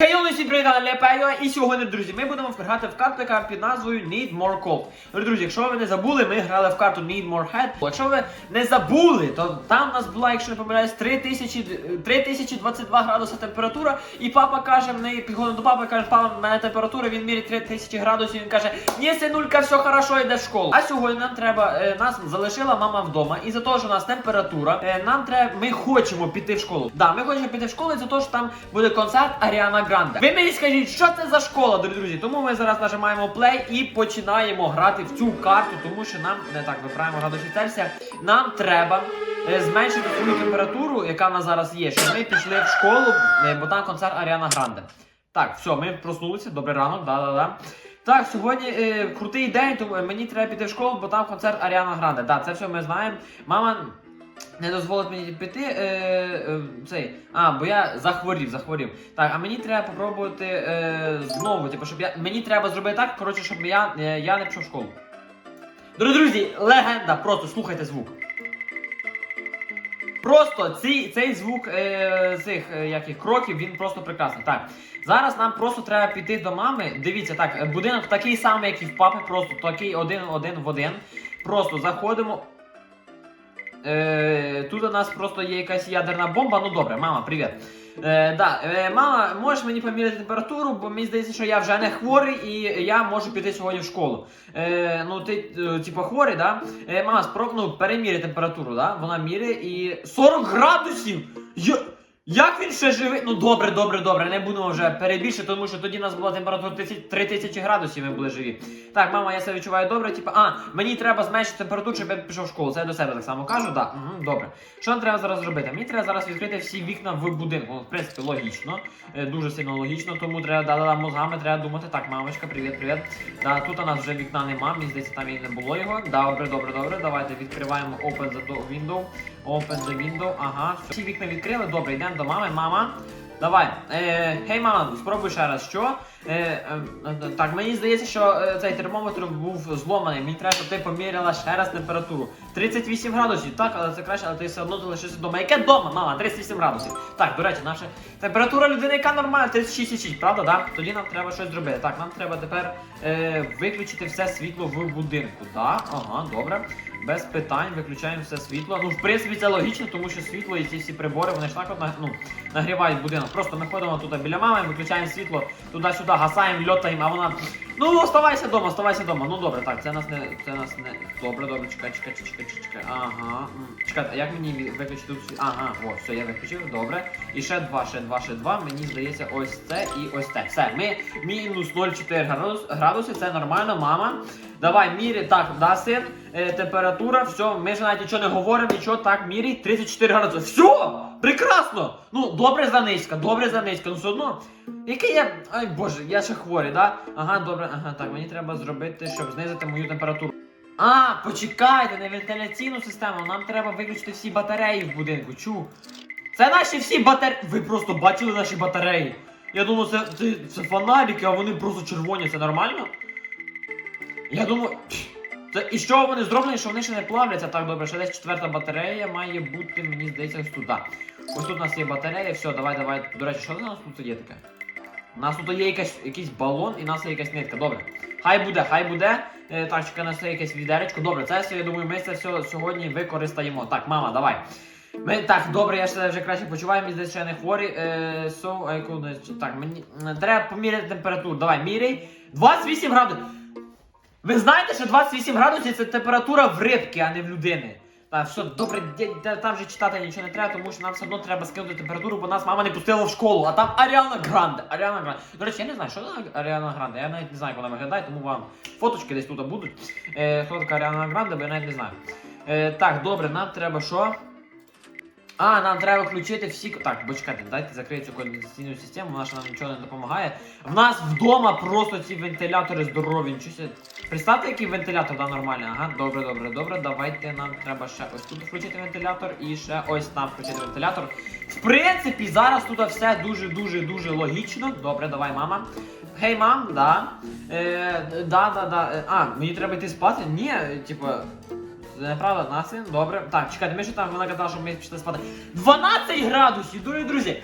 Хей, всім привіт, Лепео, і сьогодні, друзі, ми будемо грати в карту, яка під назвою Need More Cold. Ну, друзі, якщо ви не забули, ми грали в карту Need More Head. Якщо ви не забули, то там у нас була, якщо не помиляюсь, 3022 градуси температура. І папа каже, ми підходимо до папи, каже, папа, в мене температура, він мірить 3000 градусів, він каже, ні, синулька, все хорошо, йде в школу. А сьогодні нам треба, е, нас залишила мама вдома, і за те, що у нас температура, е, нам треба, ми хочемо піти в школу. Да, ми хочемо піти в школу, і за те, що там буде концерт Аріана Гранде. Ви мені скажіть, що це за школа, дорогі друзі? Тому ми зараз нажимаємо play і починаємо грати в цю карту, тому що нам не так виправимо градусі Цельсія. Нам треба е, зменшити свою температуру, яка в нас зараз є, щоб ми пішли в школу, е, бо там концерт Аріана Гранде. Так, все, ми проснулися. Добрий ранок, да-да-да. Так, сьогодні е, крутий день, тому мені треба піти в школу, бо там концерт Аріана Гранде. Так, це все ми знаємо. Мама не дозволить мені піти. Е, е, цей. А, бо я захворів, захворів. Так, а мені треба попробувати е, знову, типу, щоб я. Мені треба зробити так, коротше, щоб я, е, я не пішов в школу. Дорогі друзі, легенда, просто слухайте звук. Просто цей, цей звук е, цих е, яких кроків, він просто прекрасний. Так, зараз нам просто треба піти до мами. Дивіться, так, е, будинок такий самий, як і в папи, просто такий один, один в один. Просто заходимо. Е, тут у нас просто є якась ядерна бомба. Ну добре, мама, привіт. Е, да, е, мама, можеш мені поміряти температуру, бо мені здається, що я вже не хворий і я можу піти сьогодні в школу. Е, ну, ти, е, типу, хворий, да? Е, мама, спробуй, ну, переміряй температуру, да? Вона міряє і 40 градусів! Я... Як він ще живий? Ну добре, добре, добре, не будемо вже перебільшити, тому що тоді у нас була температура 30 3000 градусів, ми були живі. Так, мама, я себе відчуваю добре, типу, а, мені треба зменшити температуру, щоб я пішов в школу. Це я до себе так само кажу, так. Угу, добре. Що нам треба зараз зробити? Мені треба зараз відкрити всі вікна в будинку. В принципі, логічно, е, дуже сильно логічно, тому треба да, да, мозгами треба думати. Так, мамочка, привіт, привіт. Да, тут у нас вже вікна нема, мені здається, там і не було його. Добре, добре, добре. Давайте відкриваємо Open the do- window. Open the window. Ага. Всі вікна відкрили. Добре, йдемо до мами. Мама. Давай. Е, гей, мама, спробуй ще раз. Що? Е, е, е, так, мені здається, що цей термометр був зломаний. Мені треба, щоб ти поміряла ще раз температуру. 38 градусів. Так, але це краще, але ти все одно ти лишишся вдома. Яке вдома, мама? 38 градусів. Так, до речі, наша температура людини, яка нормальна, 36,6, правда, да? Тоді нам треба щось зробити. Так, нам треба тепер е, виключити все світло в будинку. Так, ага, добре. Без питань, виключаємо все світло. Ну, в принципі, це логічно, тому що світло і ці всі прибори, вони ж так от ну, нагрівають будинок. Просто ми ходимо тут біля мами, виключаємо світло, туди-сюди, гасаємо, льотаємо, а вона. Ну, оставайся вдома, оставайся вдома. Ну добре, так, це нас не. Це нас не. Добре, добре, чекай, чекай, чекай, чекай, чекай. Ага. м. Чекайте, а як мені виключити тут? Ага, о, все, я виключив, добре. І ще два, ще два, ще два. Мені здається, ось це і ось це. Все, ми мінус 0,4 градус, градуси, це нормально, мама. Давай, мірі, так, да, син, е, температура, все, ми ж навіть нічого не говоримо, нічого, так, мірі, 34 градуси. Все! Прекрасно! Ну, добре за добре за ну все одно. Який я. Ай боже, я ще хворий, да? Ага, добре, ага, так, мені треба зробити, щоб знизити мою температуру. А, почекайте, не вентиляційну систему, нам треба виключити всі батареї в будинку. Чу. Це наші всі батареї. Ви просто бачили наші батареї. Я думав, це, це, це фонарики, а вони просто червоні, це нормально? Я думаю. Це, і що вони зроблені, що вони ще не плавляться так добре. Ще десь четверта батарея має бути, мені здається, ось туди. Ось тут у нас є батарея, все, давай, давай. До речі, що у нас тут є таке? У нас тут є якась, якийсь балон і у нас є якась нитка. Добре. Хай буде, хай буде. Е, так, чекай, у нас є якесь відеречко. Добре, це все, я думаю, ми це все сьогодні використаємо. Так, мама, давай. Ми, так, добре, я себе вже краще почуваю, мені здається, що я не хворий. Е, so, I could... Так, мені треба поміряти температуру. Давай, міряй. 28 градусів. Ви знаєте, що 28 градусів це температура в рибки, а не в людини. Так, все, добре, там вже читати нічого не треба, тому що нам все одно треба скинути температуру, бо нас мама не пустила в школу, а там Аріана Гранде. Аріана Гранде. До речі, я не знаю, що за Аріана Гранде. Я навіть не знаю, як вона виглядає, тому вам фоточки десь тут будуть. Е, хто така Аріана Гранде, бо я навіть не знаю. Е, так, добре, нам треба що? А, нам треба включити всі. Так, бочкайте, дайте закрити цю кондиційну систему, вона ж нам нічого не допомагає. В нас вдома просто ці вентилятори здорові. Нічого. Представте, який вентилятор, да, нормальний. Ага, добре, добре, добре. Давайте нам треба ще ось тут включити вентилятор і ще ось там включити вентилятор. В принципі, зараз тут все дуже-дуже дуже логічно. Добре, давай, мама. Гей, мам, да. Е, да, да, да. Е, А, мені треба йти спати? Ні, типа. Це неправда, на? Добре. Так, чекайте, ми що там вона казала, що ми пішли спати. 12 градусів, дорогі друзі!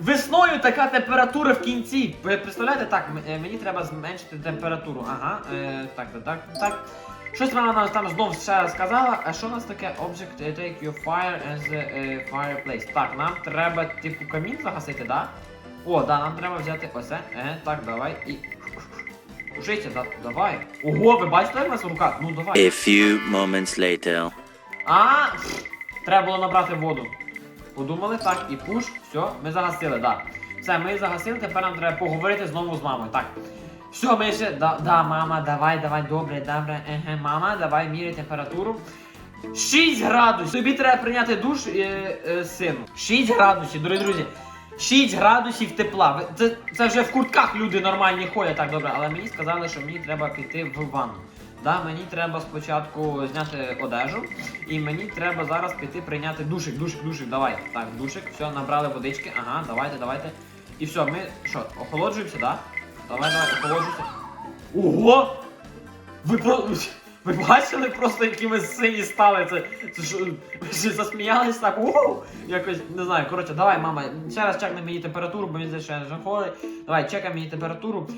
Весною така температура в кінці. Ви представляєте? Так, е, мені треба зменшити температуру. Ага, е, так, так, так, так. Щось вона нам там знов ще сказала. А що у нас таке? Object е, take your fire as a е, fireplace. Так, нам треба, типу, камін загасити, да? О, да, нам треба взяти ось. Е, так, давай і. Ужиться, да, давай. Ого, ви бачите, як у нас рука? Ну давай. A few moments later. А, пф, треба було набрати воду. Подумали, так, і пуш, все, ми загасили, так. Все, ми загасили, тепер нам треба поговорити знову з мамою. Так. Все, ми ще. Да, да, мама, давай, давай, добре, добре. Еге, мама, давай міряй температуру. 6 градусів. Тобі треба прийняти душ, е, е, сину. 6 градусів, дорогі друзі. 6 градусів тепла. Це, це вже в куртках люди нормальні ходять, так добре, але мені сказали, що мені треба піти в ванну. Да, мені треба спочатку зняти одежу, і мені треба зараз піти прийняти душик, душик, душик, давай. Так, душик, все, набрали водички, ага, давайте, давайте. І все, ми що, охолоджуємося, да? Давай, давай, охолоджуйся. Ого! Ви про. Ви бачили просто, які ми сині стали? Це, це що, ви засміялись так, ууу, якось, не знаю, коротше, давай, мама, ще раз чекни мені температуру, бо він ще не хворий. Давай, чекай мені температуру.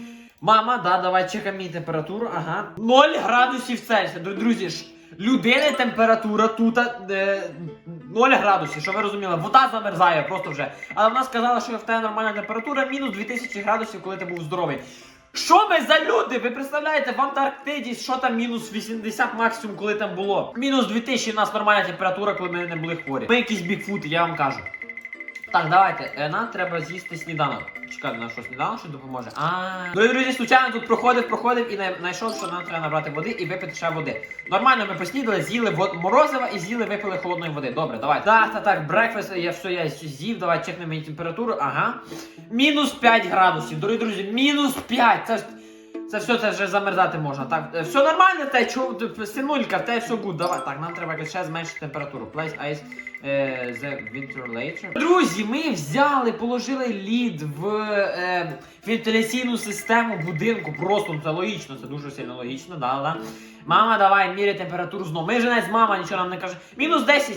Мама, да, давай чекай мені температуру, ага. 0 градусів Цельсія. Друзі, ж, людини температура тут е, 0 градусів, що ви розуміли, вода замерзає просто вже. Але вона сказала, що в тебе нормальна температура, мінус 2000 градусів, коли ти був здоровий. Що ми за люди? Ви представляєте, в Антарктиді що там мінус 80 максимум, коли там було? Мінус 2000 у нас нормальна температура, коли ми не були хворі. Ми якісь бікфути, я вам кажу. Так, давайте. Е, Нам треба з'їсти сніданок. Чекайте, на що сніданок що допоможе. А. Дорогі друзі, случайно тут проходив, проходив і най- знайшов, що нам треба набрати води і випити ще води. Нормально ми поснідали, з'їли во- морозива і з'їли, випили холодної води. Добре, давай. Так, так, так, брекфест, я все, я з'їв, давай чекнемо мені температуру. Ага. Мінус 5 градусів. Дорогі друзі, мінус 5. Це ж. Це все, це вже замерзати можна. Так, е, все нормально, те, т- синулька, те все гуд. Давай. Так, нам треба ще зменшити температуру. Place ice е, the winter later. Друзі, ми взяли, положили лід в е, вентиляційну систему будинку. Просто ну, це логічно, це дуже сильно логічно, да, да. Мама, давай, міряй температуру знову. Ми женець, мама нічого нам не каже. Мінус 10.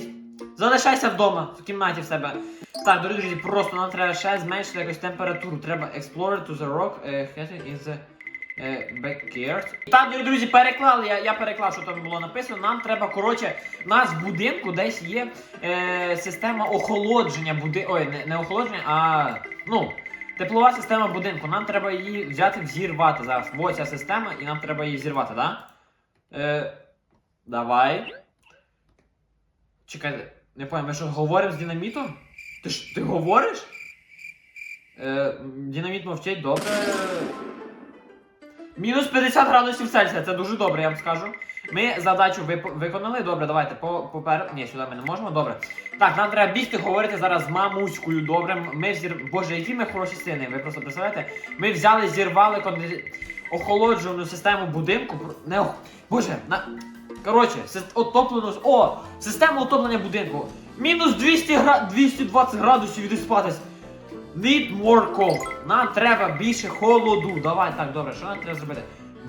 Залишайся вдома, в кімнаті в себе. Так, дорогі друзі, просто нам треба ще зменшити якось температуру. Треба explore to the rock, heading in the е, backyard. Так, друзі, переклали. Я, я переклав, що там було написано. Нам треба, коротше, у нас в будинку десь є е, система охолодження буди... Ой, не, не охолодження, а ну. Теплова система будинку. Нам треба її взяти взірвати зараз. Ось ця система, і нам треба її взірвати, так? Да? Е, давай. Чекайте, не пам'ятаю, ми що говоримо з динамітом? Ти ж ти говориш? Е, динаміт мовчить, добре. Мінус 50 градусів Цельсія, це дуже добре, я вам скажу. Ми задачу виконали. Добре, давайте по попер. Ні, сюди ми не можемо. Добре. Так, нам треба бігти, говорити зараз з мамуською. Добре. Ми взір... Боже, які ми хороші сини. Ви просто представляєте? Ми взяли, зірвали конди... охолоджувану систему будинку. Не. Боже, на. Коротше, отоплену. О! Система отоплення будинку. Мінус 200 гра... 220 градусів відіспатись. Need more cold. Нам треба більше холоду. Давай, так, добре, що нам треба зробити?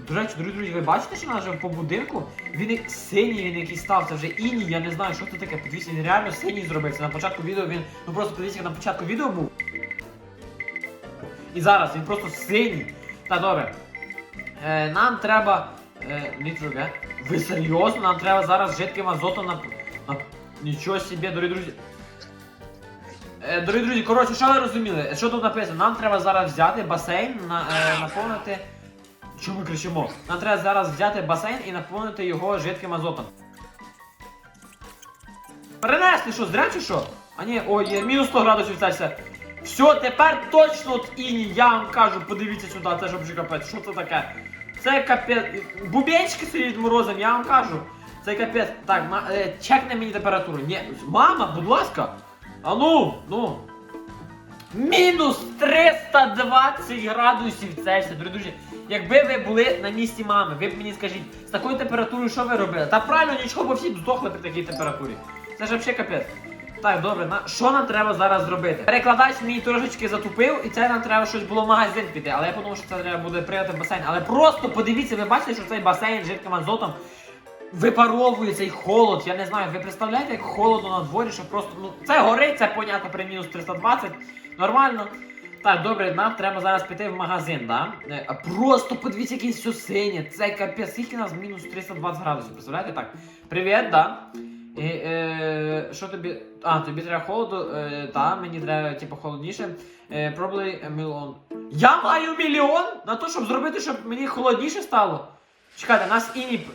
До речі, друзі, друзі, ви бачите, що у нас по будинку? Він синій, він якийсь став, це вже іній, я не знаю, що це таке. Подивіться, він реально синій зробився. На початку відео він. Ну просто подивіться, як на початку відео був. І зараз він просто синій. Так, добре. Е, нам треба. Е, нічого, ви серйозно? Нам треба зараз жидким азотом на. на... Нічого собі, дорогі друзі. Е, Дорогі друзі, коротше, що ви розуміли? Що тут написано? Нам треба зараз взяти басейн, на, е, наповнити. Чому ми кричимо? Нам треба зараз взяти басейн і наповнити його жидким азотом. Перенесли, що, зря чи що? А ні, ой, є мінус 100 градусів Цельсія. Все, тепер точно от іні, я вам кажу, подивіться сюди, це ж взагалі капець, що це таке? Це капець. Бубенчики стоять морозом, я вам кажу. Це капець. Так, ма... е, чекне мені температуру. Ні, мама, будь ласка. А ну, ну. Мінус 320 градусів Цельсія, дорогі друзі. Якби ви були на місці мами, ви б мені скажіть, з такою температурою що ви робили? Та правильно нічого, бо всі б здохли при такій температурі. Це ж взагалі капець. Так, добре, на що нам треба зараз зробити? Перекладач мені трошечки затупив, і це нам треба щось було в магазин піти. Але я подумав, що це треба буде прийняти в басейн. Але просто подивіться, ви бачите, що цей басейн з жидким азотом випаровує цей холод. Я не знаю, ви представляєте, як холодно на дворі, що просто ну це горить, це понятно при мінус 320. Нормально. Так, добре, нам треба зараз піти в магазин, да? Е, Просто подивіться, яке все синє. Це капець, скільки нас мінус 320 градусів, представляєте так? Привіт, да? І, е, що тобі. А, тобі треба холоду, е, та, мені треба, типу, холодніше. Е, probably million. Я маю мільйон на те, щоб зробити, щоб мені холодніше стало. Чекайте, нас іні.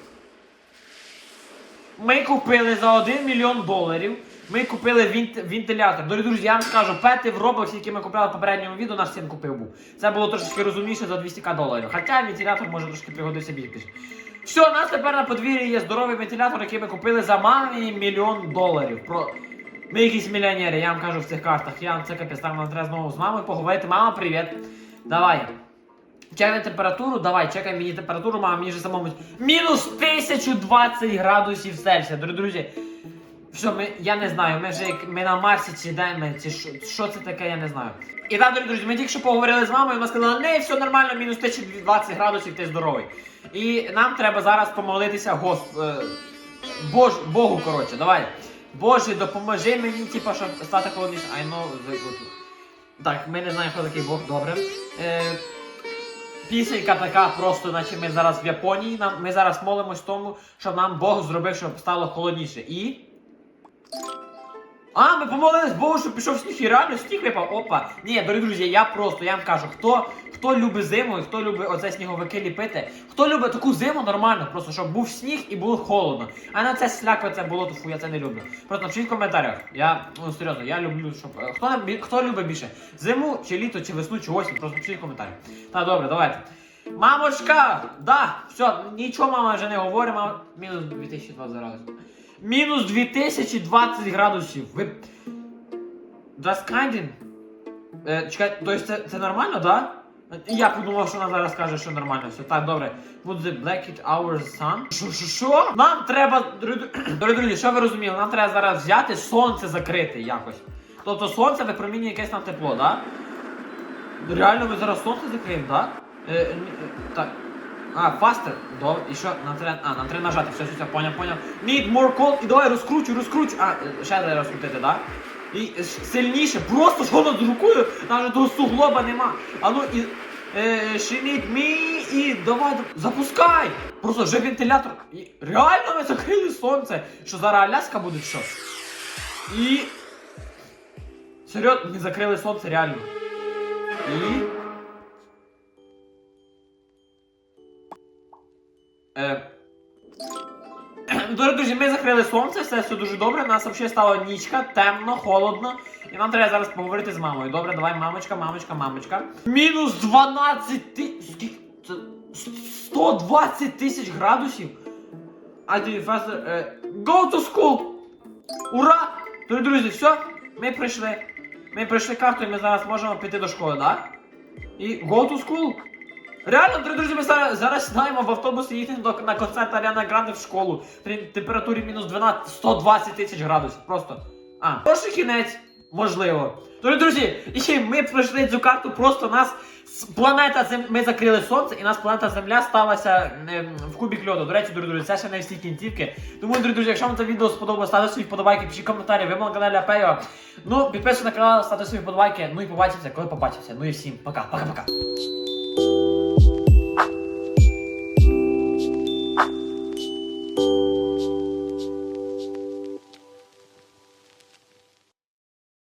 Ми купили за 1 мільйон доларів. Ми купили вентилятор. Дорогі друзі, я вам скажу, пети в Roblox, який ми купили в попередньому відео, наш син купив був. Це було трошки розумніше за 200к доларів. Хоча вентилятор може трошки пригодився більше. Все, у нас тепер на подвір'ї є здоровий вентилятор, який ми купили за мамі мільйон доларів. Про... Ми якісь мільйонери, я вам кажу в цих картах. Я вам це капець, там нам треба знову з мамою поговорити. Мама, привіт. Давай. Чекай температуру, давай, чекай мені температуру, мама, мені вже самому. Мінус 1020 градусів Цельсія, дорогі друзі. Все, ми, я не знаю, ми вже як ми на Марсі чи де ми, чи що, що це таке, я не знаю. І так, дорогі друзі, ми тільки що поговорили з мамою, вона сказала, не, все нормально, мінус 1020 градусів, ти здоровий. І нам треба зараз помолитися Госп... е, Бож... Богу, коротше, давай. Боже, допоможи мені, типа, щоб стати холодніше. I know the good. Так, ми не знаємо, хто такий Бог, добре. Е, Пісенька така, просто наче ми зараз в Японії. Нам, ми зараз молимось тому, щоб нам Бог зробив, щоб стало холодніше. І. А, ми помолились Богу, щоб пішов сніг і реально сніг випав. Опа. Ні, дорогі друзі, я просто, я вам кажу, хто, хто любить зиму і хто любить оце сніговики ліпити, хто любить таку зиму нормально, просто щоб був сніг і було холодно. А на це слякве, це болото, фу, я це не люблю. Просто напишіть в коментарях. Я, ну серйозно, я люблю, щоб. е, Хто, хто любить більше? Зиму, чи літо, чи весну, чи осінь? Просто напишіть в коментарях. Так, добре, давайте. Мамочка! Да, все, нічого мама вже не говорить, мама. Мінус 2020 градусів. Мінус 2020 градусів. Ви. Kindin. Е, чекай, то есть це, це нормально, да? Я подумав, що вона зараз скаже, що нормально все. Так, добре. Put the blanket hours sun. Що, що, що? Нам треба. дорогі- друзі, що ви розуміли? Нам треба зараз взяти сонце закрити якось. Тобто сонце випромінює якесь нам тепло, да? Реально ми зараз сонце закриємо, да? Е, е, так. А, faster. До, і що? Нам. А, нам треба нажати. Все, все, все, поняв, поняв. Need more cold. І давай розкручу, розкручу. А, ще треба розкрутити, да? Е, сильніше. Просто що з рукою, навіть того суглоба нема. А ну. Е, she need me і давай, запускай! Просто вже вентилятор. І реально ми закрили сонце. Що зараз Аляска буде що? І. Серйозно, ми закрили сонце реально. І. Е... Друзі, ми закрили сонце, все, все дуже добре. У нас взагалі стало нічка, темно, холодно. І нам треба зараз поговорити з мамою. Добре, давай, мамочка, мамочка, мамочка. Мінус 12 ти... Скільки? Це 120 тисяч градусів? It faster. Е, Go to school! Ура! Дорогі друзі, все, ми прийшли. Ми пройшли карту і ми зараз можемо піти до школи, так? І go to school. Реально, друзі, ми зараз, сідаємо в автобус і їдемо до, на концерт Аріана Гранде в школу. При температурі мінус 12, 120 тисяч градусів. Просто. А, перший кінець, можливо. Дорогі друзі, і ми пройшли цю карту, просто нас планета Зем... Ми закрили сонце, і нас планета Земля сталася в кубік льоду. До речі, друзі, це ще не всі кінцівки. Тому, дорогі друзі, якщо вам це відео сподобалося, ставте свої вподобайки, пишіть коментарі, ви на каналі Апео. Ну, підписуйтесь на канал, ставте свої вподобайки. Ну і побачимося, коли побачимося. Ну і всім пока, пока-пока.